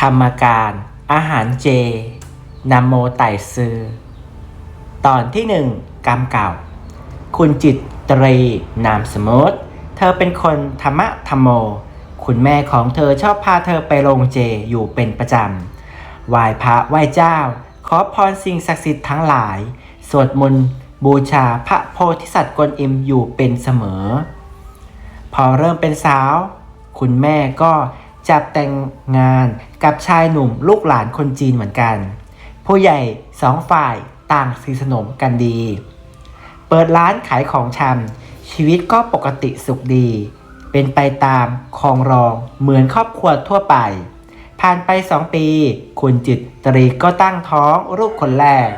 ธรรมการ อาหารเจนามโมไตซือ ตอนที่หนึ่งกรรมเก่า คุณจิตตรี นามสมมติ เธอเป็นคนธรรมะธรรมโม คุณแม่ของเธอชอบพาเธอไปโรงเจอยู่เป็นประจำไหว้พระไหว้เจ้า ขอพรสิ่งศักดิ์สิทธิ์ทั้งหลาย สวดมนต์บูชาพระโพธิสัตว์กวนอิมอยู่เป็นเสมอ พอเริ่มเป็นสาว คุณแม่ก็ จับแต่งงานกับชายหนุ่มลูกหลานคนจีนเหมือนกัน ผู้ใหญ่สองฝ่ายต่างสนิทสนมกันดี เปิดร้านขายของชำชีวิตก็ปกติสุขดี เป็นไปตามคองรองเหมือนครอบครัวทั่วไป ผ่านไปสองปี คุณจิตตรีก็ตั้งท้องลูกคนแรก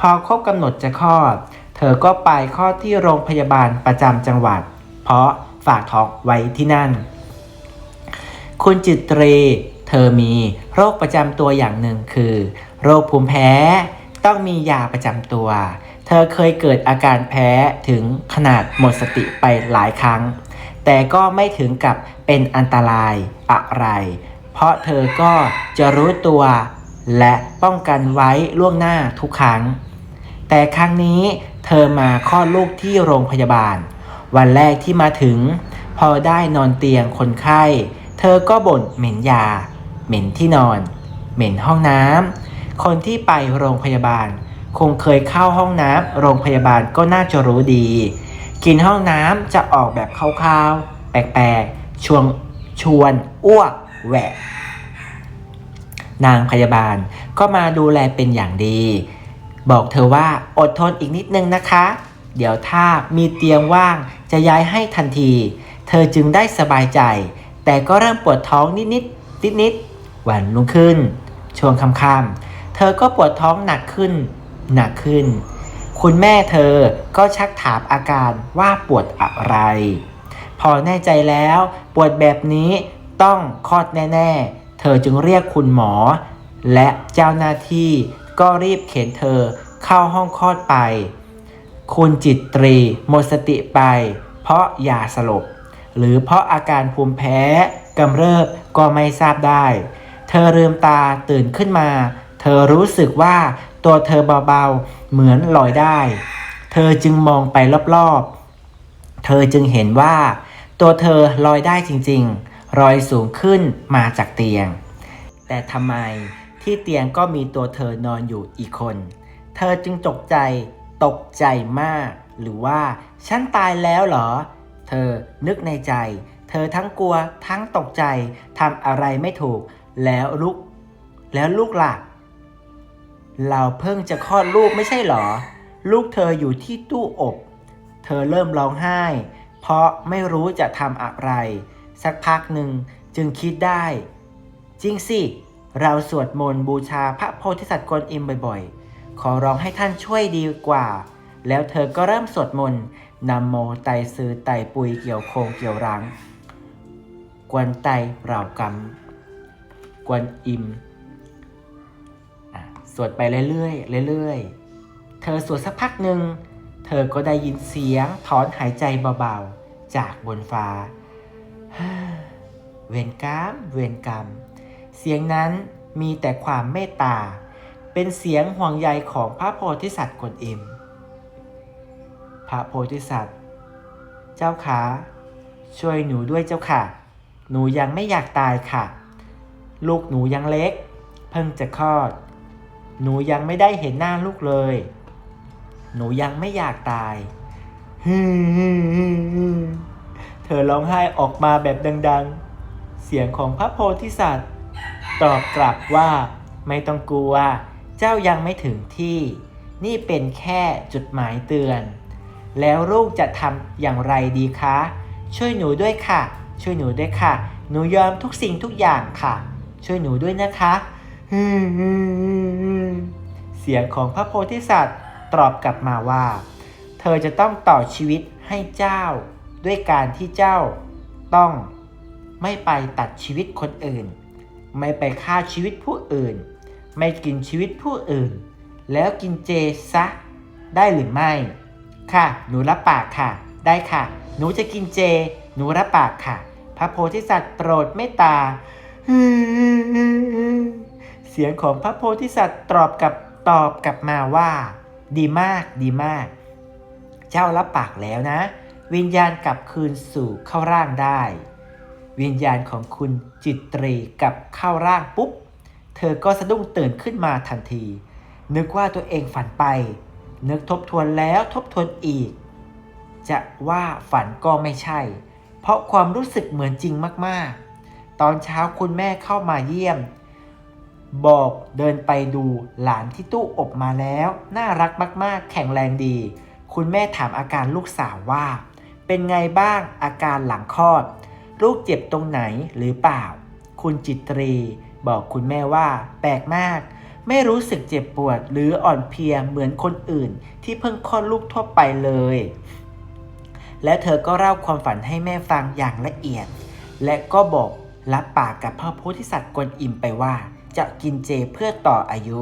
พอครบกำหนดจะคลอด เธอก็ไปคลอดที่โรงพยาบาลประจำจังหวัด เพราะฝากท้องไว้ที่นั่น คุณจิตรี เธอมีโรคประจำตัวอย่างหนึ่งคือ โรคภูมิแพ้ ต้องมียาประจำตัว เธอเคยเกิดอาการแพ้ถึงขนาดหมดสติไปหลายครั้ง แต่ก็ไม่ถึงกับเป็นอันตรายอะไร เพราะเธอก็จะรู้ตัวและป้องกันไว้ล่วงหน้าทุกครั้ง แต่ครั้งนี้เธอมาคลอดลูกที่โรงพยาบาล วันแรกที่มาถึง พอได้นอนเตียงคนไข้ เธอก็บ่นเหม็นยา เหม็นที่นอน เหม็นห้องน้ำ คนที่ไปโรงพยาบาล คงเคยเข้าห้องน้ำโรงพยาบาลก็น่าจะรู้ดีกลินห้องน้ำจะออกแบบคาวๆ แปลกๆ ชวนชวนอ้วกแหวกนางพยาบาลก็มาดูแลเป็นอย่างดี บอกเธอว่าอดทนอีกนิดนึงนะคะ เดี๋ยวถ้ามีเตียงว่างจะย้ายให้ทันที เธอจึงได้สบายใจ แต่ก็เริ่มปวดท้องนิดนิดนิดนิดวันรุ่งขึ้น ช่วงค่ำๆเธอก็ปวดท้องหนักขึ้น หนักขึ้น คุณแม่เธอก็ชักถามอาการว่าปวดอะไร พอแน่ใจแล้วปวดแบบนี้ต้องคลอดแน่ ๆ เธอจึงเรียกคุณหมอ และเจ้าหน้าที่ก็รีบเข็นเธอเข้าห้องคลอดไป คุณจิตตรีหมดสติไป เพราะยาสลบ หรือเพราะอาการภูมิแพ้กำเริบก็ไม่ทราบได้ เธอลืมตาตื่นขึ้นมา เธอรู้สึกว่าตัวเธอเบาๆเหมือนลอยได้ เธอจึงมองไปรอบๆ เธอจึงเห็นว่า ตัวเธอลอยได้จริงๆลอยสูงขึ้นมาจากเตียง แต่ทำไมที่เตียงก็มีตัวเธอนอนอยู่อีกคน เธอจึงตกใจตกใจมาก หรือว่า ฉันตายแล้วเหรอ เธอนึกในใจ เธอทั้งกลัวทั้งตกใจทำอะไรไม่ถูก แล้วลูกแล้วลูกล่ะเราเพิ่งจะคลอดลูกไม่ใช่หรอ ลูกเธออยู่ที่ตู้อบ เธอเริ่มร้องไห้ เพราะไม่รู้จะทำอะไร สักพักหนึ่งจึงคิดได้ จริงสิ เราสวดมนต์บูชาพระโพธิสัตว์กวนอิมบ่อยๆ ขอร้องให้ท่านช่วยดีกว่า แล้วเธอก็เริ่มสวดมนต์ นำโมไตซือไตปุยเกี่ยวโคงเกี่ยวรัง กวนไตเหล่ากรรมกวนอิมสวดไปเรื่อยๆเรื่อยๆ เธอสวดสักพักหนึ่ง เธอก็ได้ยินเสียงถอนหายใจเบาๆ จากบนฟ้า เวรกรรม เวรกรรม เสียงนั้นมีแต่ความเมตตา เป็นเสียงห่วงใยของพระโพธิสัตว์กวนอิม พระโพธิสัตว์ เจ้าขาช่วยหนูด้วยเจ้าค่ะ หนูยังไม่อยากตายค่ะ ลูกหนูยังเล็ก เพิ่งจะคลอด หนูยังไม่ได้เห็นหน้าลูกเลย หนูยังไม่อยากตายเธอร้องไห้ออกมาแบบดัง ๆ เสียงของพระโพธิสัตว์ ตอบกลับว่าไม่ต้องกลัว เจ้ายังไม่ถึงที่ นี่เป็นแค่จุดหมายเตือน แล้วลูกจะทำอย่างไรดีคะ ช่วยหนูด้วยค่ะ ช่วยหนูด้วยค่ะ หนูยอมทุกสิ่งทุกอย่างค่ะ ช่วยหนูด้วยนะคะเสียงของพระโพธิสัตว์ตอบกลับมาว่า เธอจะต้องต่อชีวิตให้เจ้า ด้วยการที่เจ้าต้องไม่ไปตัดชีวิตคนอื่น ไม่ไปฆ่าชีวิตผู้อื่น ไม่กินชีวิตผู้อื่น แล้วกินเจซะได้หรือไม่ ค่ะ หนูรับปากค่ะ ได้ค่ะ หนูจะกินเจ หนูรับปากค่ะ พระโพธิสัตว์โปรดเมตตา เสียงของพระโพธิสัตว์ตอบกับตอบกลับมาว่า ดีมากดีมาก เจ้ารับปากแล้วนะ วิญญาณกลับคืนสู่เข้าร่างได้ วิญญาณของคุณจิตรีกลับเข้าร่างปุ๊บ เธอก็สะดุ้งตื่นขึ้นมาทันที นึกว่าตัวเองฝันไป นึกทบทวนแล้วทบทวนอีก จะว่าฝันก็ไม่ใช่ เพราะความรู้สึกเหมือนจริงมากๆ ตอนเช้าคุณแม่เข้ามาเยี่ยม บอกเดินไปดูหลานที่ตู้อบมาแล้ว น่ารักมากๆ แข็งแรงดี คุณแม่ถามอาการลูกสาวว่า เป็นไงบ้างอาการหลังคลอด ลูกเจ็บตรงไหนหรือเปล่า คุณจิตรี บอกคุณแม่ว่า แปลกมาก ไม่รู้สึกเจ็บปวดหรืออ่อนเพลียเหมือนคนอื่น ที่เพิ่งคลอดลูกทั่วไปเลย และเธอก็เล่าความฝันให้แม่ฟังอย่างละเอียด และก็บอกรับปากกับพระโพธิสัตว์กวนอิมไปว่า จะกินเจเพื่อต่ออายุ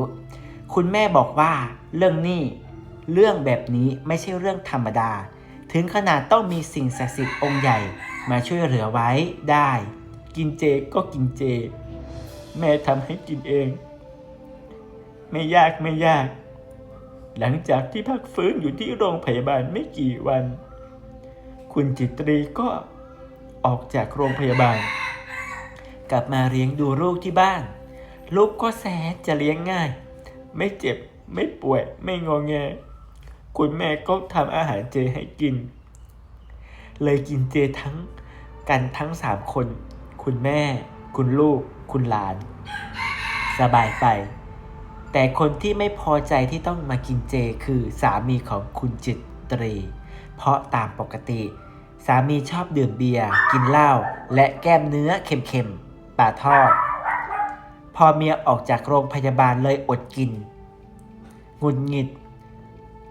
คุณแม่บอกว่าเรื่องนี้เรื่องแบบนี้ไม่ใช่เรื่องธรรมดา ถึงขนาดต้องมีสิ่งศักดิ์สิทธิ์องค์ใหญ่มาช่วยเหลือไว้ได้ กินเจก็กินเจ แม่ทำให้กินเอง ไม่ยากไม่ยาก หลังจากที่พักฟื้นอยู่ที่โรงพยาบาลไม่กี่วัน คุณจิตรีก็ออกจากโรงพยาบาล กลับมาเลี้ยงดูลูกที่บ้าน ลูกก็แสนจะเลี้ยงง่าย ไม่เจ็บไม่ป่วยไม่งอแง คุณแม่ก็ทำอาหารเจให้กิน เลยกินเจทั้งกันทั้งสามคน คุณแม่ คุณลูก คุณหลาน สบายไป แต่คนที่ไม่พอใจที่ต้องมากินเจคือสามีของคุณจิตตรี เพราะตามปกติ สามีชอบดื่มเบียร์กินเหล้าและแก้มเนื้อเค็มๆปลาทอด พอเมียออกจากโรงพยาบาลเลยอดกินหงุดหงิด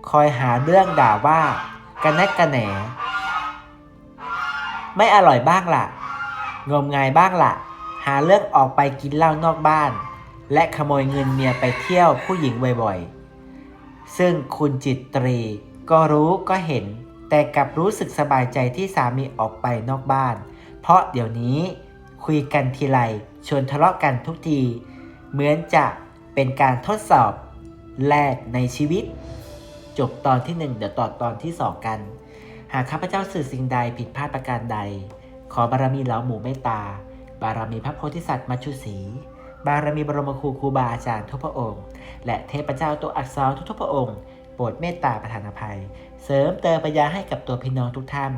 คอยหาเรื่องด่าว่ากันแนกกันแหน ไม่อร่อยบ้างล่ะ งมงายบ้างล่ะ หาเรื่องออกไปกินเหล้านอกบ้าน และขโมยเงินเมียไปเที่ยวผู้หญิงบ่อยๆ ซึ่งคุณจิตตรีก็รู้ก็เห็น แต่กลับรู้สึกสบายใจที่สามีออกไปนอกบ้าน เพราะเดี๋ยวนี้คุยกันทีไรชวนทะเลาะกันทุกที เหมือนจะเป็นการทดสอบแรกในชีวิต จบตอนที่ 1 เดี๋ยวต่อตอนที่ 2 กัน หากข้าพเจ้าสื่อสิ่งใดผิดพลาดประการใด ขอบารมีเหลาหมูเมตตา บารมีพระโพธิสัตว์มัชชุสี บารมีบรมครูครูบาอาจารย์ทุกพระองค์ และเทพเจ้าตัวอักษรทุกๆพระองค์โปรดเมตตาประทานอภัย เสริมเติมปัญญาให้กับตัวพี่น้องทุกท่าน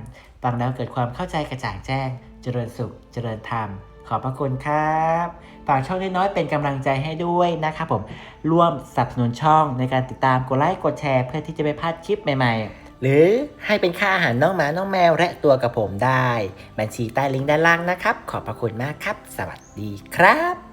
ฟังแล้วเกิดความเข้าใจกระจ่างแจ้ง เจริญสุข เจริญธรรม ขอบพระคุณครับฝากช่องน้อยๆเป็นกำลังใจให้ด้วยนะครับผมร่วมสนับสนุนช่องในการติดตามกดไลค์กดแชร์ เพื่อที่จะไม่พลาดคลิปใหม่ๆหรือให้เป็นค่าอาหารน้องหมา น้องแมว และตัวกับผมได้ บัญชีใต้ลิงก์ด้านล่างนะครับ ขอบพระคุณมากครับ สวัสดีครับ